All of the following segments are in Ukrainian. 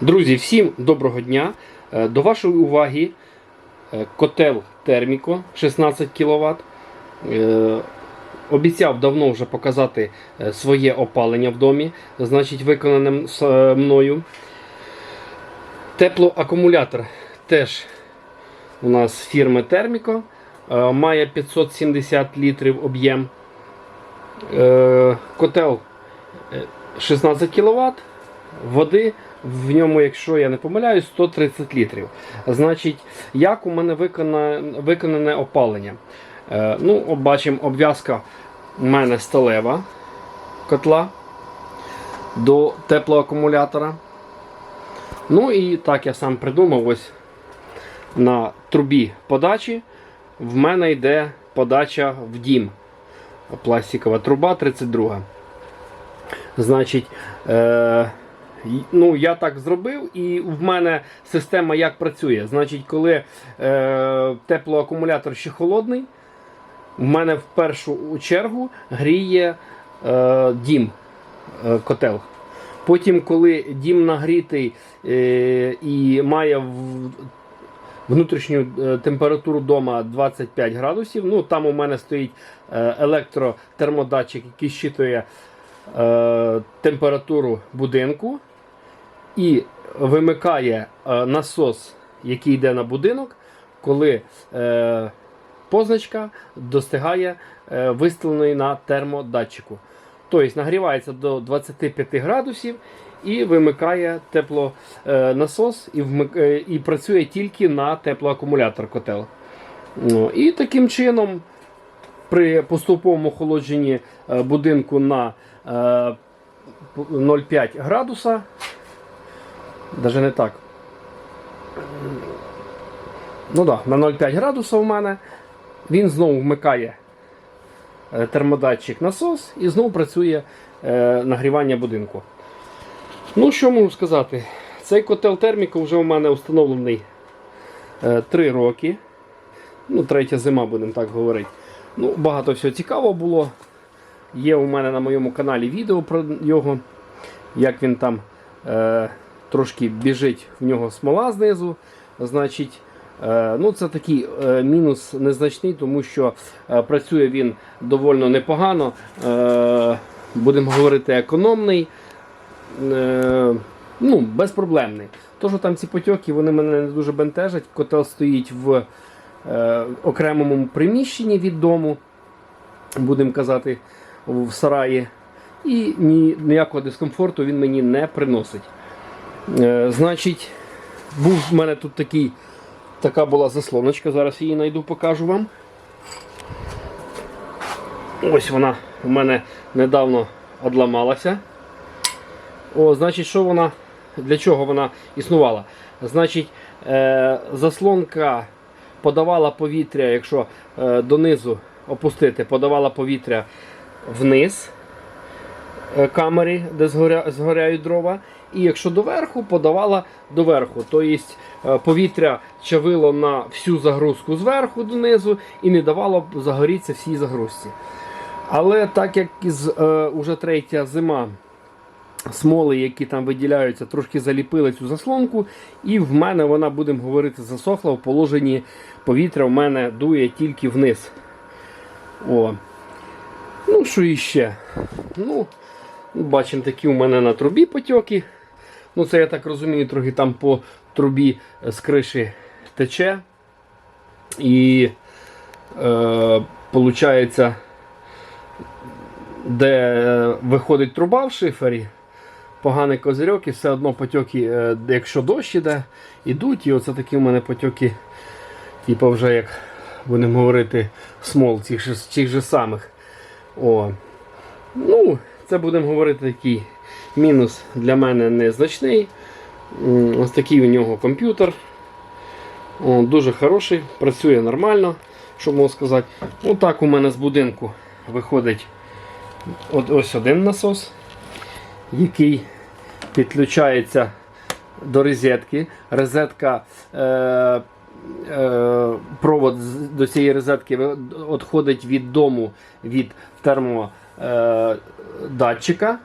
Друзі, всім доброго дня! Е, До вашої уваги е, котел Терміко 16 кВт. Обіцяв давно вже показати е, своє опалення в домі, значить, виконане е, мною. Теплоакумулятор теж у нас фірми Терміко. Е, Має 570 літрів об'єм. Е, Котел е, 16 кВт. Води в ньому, якщо я не помиляюсь, 130 літрів. Значить, як у мене виконане, виконане опалення? Е, ну, бачимо, обв'язка у мене сталева котла до теплоакумулятора. Ну і так я сам придумав, ось на трубі подачі в мене йде подача в дім. Пластикова труба 32. Значить, е, ну, я так зробив, і в мене система як працює. Значить, коли е, теплоакумулятор ще холодний, в мене в першу чергу гріє е, дім е, котел. Потім, коли дім нагрітий е, і має в- внутрішню е, температуру дома 25 градусів, ну там у мене стоїть е, електротермодатчик, який щитує е, температуру будинку і вимикає е, насос, який йде на будинок, коли е, позначка достигає е, виставленої на термодатчику. Тобто нагрівається до 25 градусів і вимикає теплонасос і, вмик... і працює тільки на теплоакумулятор котел. Ну, І таким чином при поступовому охолодженні будинку на е, 0,5 градуса, навіть не так. Ну да, на 0,5 градуса у мене він знову вмикає е, термодатчик насос і знову працює е, нагрівання будинку. Ну, що можу сказати? Цей котел терміка вже у мене встановлений 3 роки. Ну, третя зима, будемо так говорити. Ну, багато всього цікавого було. Є у мене на моєму каналі відео про його, як він там е, трошки біжить в нього смола знизу. Значить, е, ну це такий е, мінус незначний, тому що е, працює він доволі непогано. Будемо говорити, економний. Ну, безпроблемний. То, що там ці потьоки, вони мене не дуже бентежать. Котел стоїть в окремому приміщенні від дому, будемо казати, в сараї. І ніякого дискомфорту він мені не приносить. Е, значить, був в мене тут такий, така була заслоночка, зараз її знайду, покажу вам. Ось вона у мене недавно одламалася. О, значить, що вона, для чого вона існувала? Значить, е, заслонка подавала повітря, якщо е, донизу опустити, подавала повітря вниз е, камері, де згоря, згоряють дрова. І якщо доверху, подавала доверху. Тобто повітря чавило на всю загрузку зверху донизу і не давало загорітися всій загрузці. Але так як із, е, уже третя зима смоли, які там виділяються, трошки заліпили цю заслонку, і в мене вона, будемо говорити, засохла в положенні повітря в мене дує тільки вниз. О. Ну, що іще? Ну, бачимо, такі у мене на трубі потьоки. Ну, це я так розумію, трохи там по трубі з криші тече. І е, де виходить труба в шифері, поганий козирьок і все одно потьоки, е, якщо дощ іде, ідуть, і оце такі в мене потьоки, типу вже як будемо говорити, смол цих цих же самих. О. Ну, це будемо говорити такий мінус для мене незначний. Ось такий у нього комп'ютер. Дуже хороший, працює нормально, що можу сказати. Отак у мене з будинку виходить от ось один насос, який підключається до розетки. Розетка, е, е, провод до цієї розетки відходить від дому від термодатчика.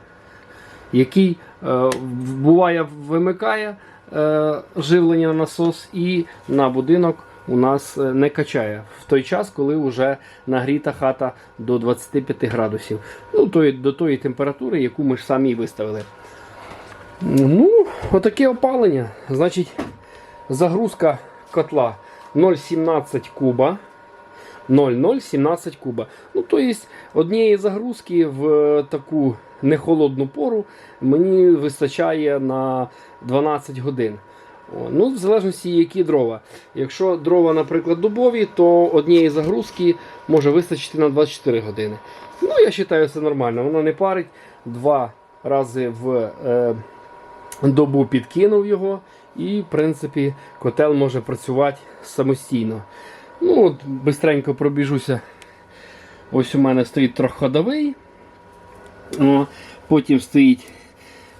який е, буває вимикає е, живлення на насос і на будинок у нас е, не качає в той час, коли вже нагріта хата до 25 градусів. Ну, тої, до тої температури, яку ми ж самі виставили. Ну, отаке опалення. Значить, загрузка котла 0,17 куба. 0,017 куба. Ну, то есть, однієї загрузки в е, таку нехолодну пору мені вистачає на 12 годин. Ну, в залежності, які дрова. Якщо дрова, наприклад, дубові, то однієї загрузки може вистачити на 24 години. Ну, я вважаю, це нормально. Воно не парить. Два рази в е, добу підкинув його, і, в принципі, котел може працювати самостійно. Ну, от, бистренько пробіжуся. Ось у мене стоїть трьохходовий. О, потім стоїть,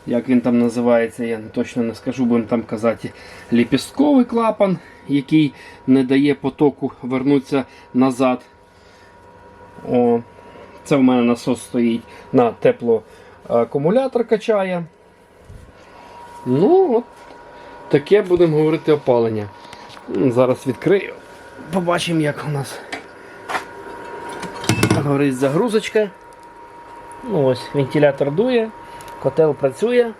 як він там називається, я точно не скажу, будемо там казати, ліпістковий клапан, який не дає потоку вернутися назад. О, це в мене насос стоїть на теплоакумулятор качає. Ну, от таке будемо говорити опалення. Зараз відкрию. Побачимо, як у нас горить загрузочка. Ну, ось вентилятор дує, котел працює.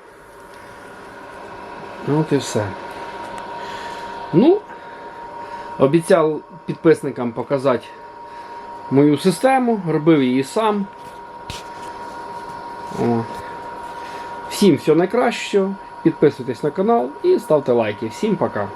Ну, От і все. Ну, обіцяв підписникам показати мою систему, робив її сам. О. Всім всього найкращого. Підписуйтесь на канал і ставте лайки. Всім пока.